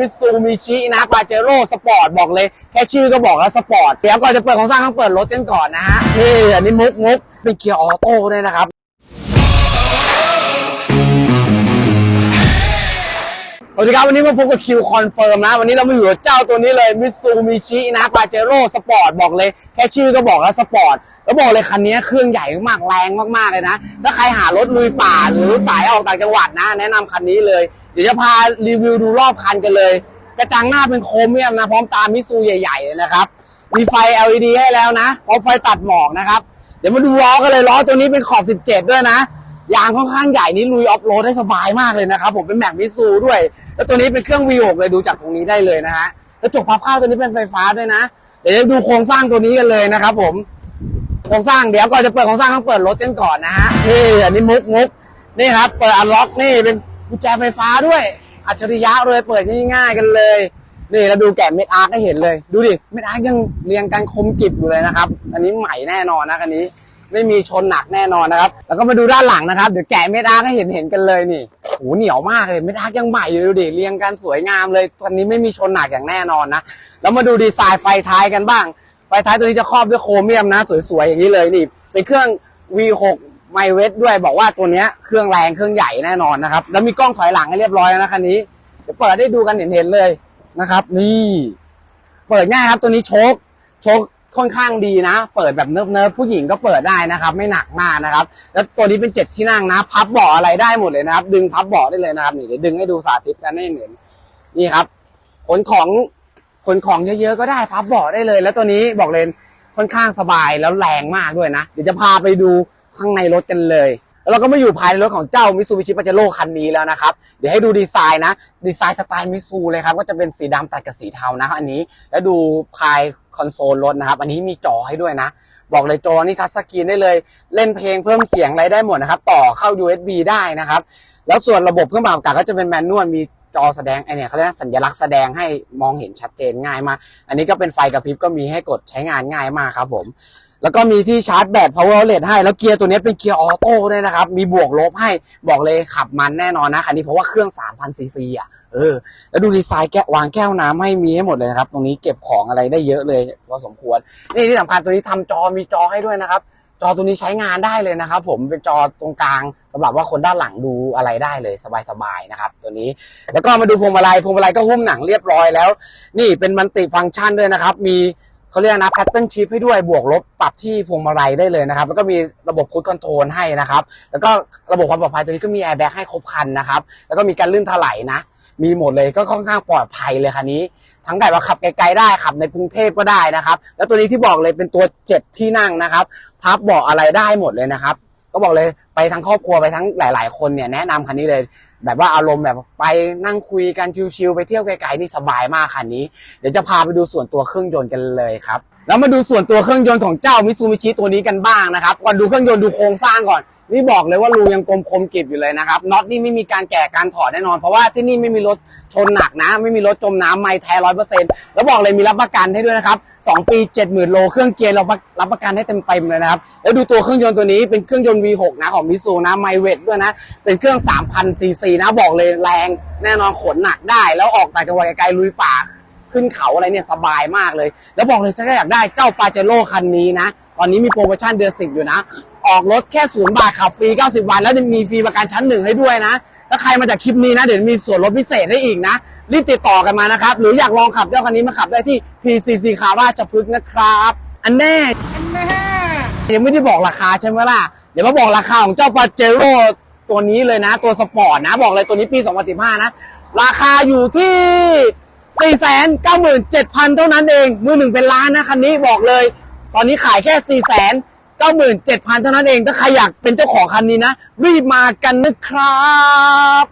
มิซูมิชินะปาเจโร่สปอร์ตบอกเลย แค่ชื่อก็บอกแล้วสปอร์ตเดี๋ยวก่อนจะเปิดของสร้างต้องเปิดรถกันก่อนนะฮะ นี่อันนี้มุกมุกเป็นเกียร์ออโต้ด้วยนะครับ สวัสดีครับวันนี้มาพบกับคิวคอนเฟิร์มนะ วันนี้เรามาอยู่กับเจ้าตัวนี้เลยมิซูมิชินะปาเจโร่สปอร์ตบอกเลย แค่ชื่อก็บอกแล้วสปอร์ตแล้วบอกเลยคันนี้เครื่องใหญ่มากแรงมากๆเลยนะถ้าใครหารถลุยป่าหรือสายออกต่างจังหวัดนะ แนะนำคันนี้เลย เดี๋ยวจะพารีวิวดูรอบคันกันเลย กระจังหน้าเป็นโครเมียมนะพร้อมตามิซูใหญ่ๆเลยนะครับ มีไฟ LED ให้แล้วนะพร้อมไฟตัดหมอกนะครับ เดี๋ยวมาดูล้อกันเลยล้อตัวนี้เป็นขอบ 17 ด้วยนะยางค่อนข้างใหญ่นี่ลุยออฟโรดได้สบายมากเลยนะครับผมเป็นแม็กมิซูด้วย แล้วตัวนี้เป็นเครื่อง V6 เลยดูจากตรงนี้ได้เลยนะฮะกระจกพับเข้าตัวนี้เป็นไฟฟ้าด้วยนะ เดี๋ยวดูโครงสร้างตัวนี้กันเลยนะครับผมโครงสร้างเดี๋ยวก่อนจะเปิดโครงสร้างต้องเปิดรถกันก่อนนะฮะนี่อันนี้มุกมุกนี่ครับเปิดอันล็อกนี่เป็น กุญแจไฟฟ้าด้วย อัจฉริยะเลยเปิดง่ายๆกันเลย นี่เราดูแกะเม็ดอาร์ก็เห็นเลย ดูดิเม็ดอาร์ยังเรียงกันคมกริบอยู่เลยนะครับ อันนี้ใหม่แน่นอนนะคันนี้ ไม่มีชนหนักแน่นอนนะครับ แล้วก็มาดูด้านหลังนะครับเดี๋ยวแกะเม็ดอาร์ก็เห็นเห็นกันเลยนี่โหเหนียวมากเลยเม็ดอาร์ยังใหม่อยู่ดูดิเรียงกันสวยงามเลยตอนนี้ไม่มีชนหนักอย่างแน่นอนนะแล้วมาดูดีไซน์ไฟท้ายกันบ้างไฟท้ายตัวนี้จะครอบด้วยโครเมียมนะ สวยๆอย่างนี้เลยนี่เป็นเครื่อง V6 ไมเวทด้วยบอกว่าตัวเนี้ยเครื่องแรงเครื่องใหญ่แน่นอนนะครับ แล้วมีกล้องถอยหลังให้เรียบร้อยแล้วนะคันนี้เดี๋ยวเปิดได้ดูกันเห็นๆเลยนะครับ นี่เปิดง่ายครับตัวนี้โชคโชคค่อนข้างดีนะ เปิดแบบเนิบเนิบผู้หญิงก็เปิดได้นะครับ ไม่หนักมากนะครับ แล้วตัวนี้เป็นเจ็ดที่นั่งนะ พับเบาะอะไรได้หมดเลยนะครับ ดึงพับเบาะได้เลยนะครับนี่เดี๋ยวดึงให้ดูสาธิตกันให้เห็นนี่ครับขนของขนของเยอะๆก็ได้พับเบาะได้เลย แล้วตัวนี้บอกเลยค่อนข้างสบายแล้วแรงมากด้วยนะ เดี๋ยวจะพาไปดู ข้างในรถกันเลย แล้วเราก็มาอยู่ภายในรถของเจ้ามิซูบิชิปาเจโร่คันนี้แล้วนะครับ เดี๋ยวให้ดูดีไซน์นะ ดีไซน์สไตล์มิซูเลยครับ ก็จะเป็นสีดำตัดกับสีเทานะอันนี้ แล้วดูภายคอนโซลรถนะครับ อันนี้มีจอให้ด้วยนะ บอกเลยจอนี่ทัชสกรีนได้เลย เล่นเพลงเพิ่มเสียงอะไรได้หมดนะครับ ต่อเข้า USB ได้นะครับ แล้วส่วนระบบเครื่องปรับอากาศก็จะเป็นแมนนวล มีจอแสดงไอเนี่ยเขาเรียกสัญลักษณ์แสดงให้มองเห็นชัดเจนง่ายมาก อันนี้ก็เป็นไฟกระพริบก็มีให้กดใช้งานง่ายมากครับผม แล้วก็มีที่ชาร์จแบต power outlet ให้ แล้วเกียร์ตัวนี้เป็นเกียร์ออโต้ด้วยนะครับ มีบวกลบให้ บอกเลยขับมันแน่นอนนะคันนี้เพราะว่าเครื่อง 3,000 ซีซีอะ เออ แล้วดูดีไซน์แก้ววางแก้วน้ำให้มีให้หมดเลยนะครับ ตรงนี้เก็บของอะไรได้เยอะเลยพอสมควร นี่ที่สำคัญตัวนี้ทำจอมีจอให้ด้วยนะครับ จอตัวนี้ใช้งานได้เลยนะครับ ผมเป็นจอตรงกลางสำหรับว่าคนด้านหลังดูอะไรได้เลยสบายๆนะครับ ตัวนี้ แล้วก็มาดูพวงมาลัยพวงมาลัยก็หุ้มหนังเรียบร้อยแล้ว นี่เป็นมันติฟังก์ชันด้วยนะครับ มี เขาเรียกนะแพทเทิร์นชิพให้ด้วยบวกลบปรับที่พวงมาลัยได้เลยนะครับ แล้วก็มีระบบคูดคอนโทรลให้นะครับ แล้วก็ระบบความปลอดภัยตัวนี้ก็มีแอร์แบ็กให้ครบครันนะครับ แล้วก็มีการลื่นถลายนะ มีหมดเลยก็ค่อนข้างปลอดภัยเลยคันนี้ ทั้งแบบว่าขับไกลๆได้ขับในกรุงเทพก็ได้นะครับ แล้วตัวนี้ที่บอกเลยเป็นตัวเจ็ดที่นั่งนะครับ พับเบาะอะไรได้หมดเลยนะครับ ก็บอกเลยไปทั้งครอบครัวไปทั้งหลาย ๆ คนเนี่ยแนะนำคันนี้เลย แบบว่าอารมณ์แบบไปนั่งคุยกันชิวๆไปเที่ยวไกลๆนี่สบายมากคันนี้ เดี๋ยวจะพาไปดูส่วนตัวเครื่องยนต์กันเลยครับแล้วมาดูส่วนตัวเครื่องยนต์ของเจ้ามิซูบิชิตัวนี้กันบ้างนะครับก่อนดูเครื่องยนต์ดูโครงสร้างก่อน นี่บอกเลยว่ารูยังกลมคมกริบอยู่เลยนะครับน็อตนี่ไม่มีการแกะการถอดแน่นอนเพราะว่าที่นี่ไม่มีรถชนหนักนะ ไม่มีรถจมน้ำไม่แท้ร้อยเปอร์เซ็นต์แล้วบอกเลยมีรับประกันให้ด้วยนะครับสองปีเจ็ดหมื่นโลเครื่องเกียร์เรารับประกันให้เต็มเต็มเลยนะครับแล้วดูตัวเครื่องยนต์ตัวนี้เป็นเครื่องยนต์ V6 นะของมิซูนะไมเวทด้วยนะเป็นเครื่อง3,000ซีซีนะบอกเลยแรงแน่นอนขนหนักได้ แล้วออกต่างจังหวัดไกลๆลุยป่าขึ้นเขาอะไรเนี่ยสบายมากเลย แล้วบอกเลยจะอยากได้เจ้าปาเจโร่คันนี้นะ ตอนนี้มีโปรโมชั่นเดือนสิบอยู่นะ ออกรถแค่ศูนย์บาทขับฟรี 90 วัน แล้วมีฟรีประกันชั้นหนึ่งให้ด้วยนะ ถ้าใครมาจากคลิปนี้นะ เดี๋ยวมีส่วนลดพิเศษให้อีกนะ รีบติดต่อกันมานะครับ หรืออยากลองขับเจ้าคันนี้มาขับได้ที่ PCC คาราชพฤกษ์นะครับอันแน่ยังไม่ได้บอกราคาใช่ไหมล่ะ เดี๋ยวมาบอกราคาของเจ้าปาเจโร่ตัวนี้เลยนะ ตัวสปอร์ตนะ บอกเลยตัวนี้ปี 2015 นะ ราคาอยู่ที่ 497,000 เท่านั้นเอง มือหนึ่งเป็นล้านนะคันนี้บอกเลย ตอนนี้ขายแค่ 97,000 เท่านั้นเอง ถ้าใครอยากเป็นเจ้าของคันนี้นะ รีบมากันนะครับ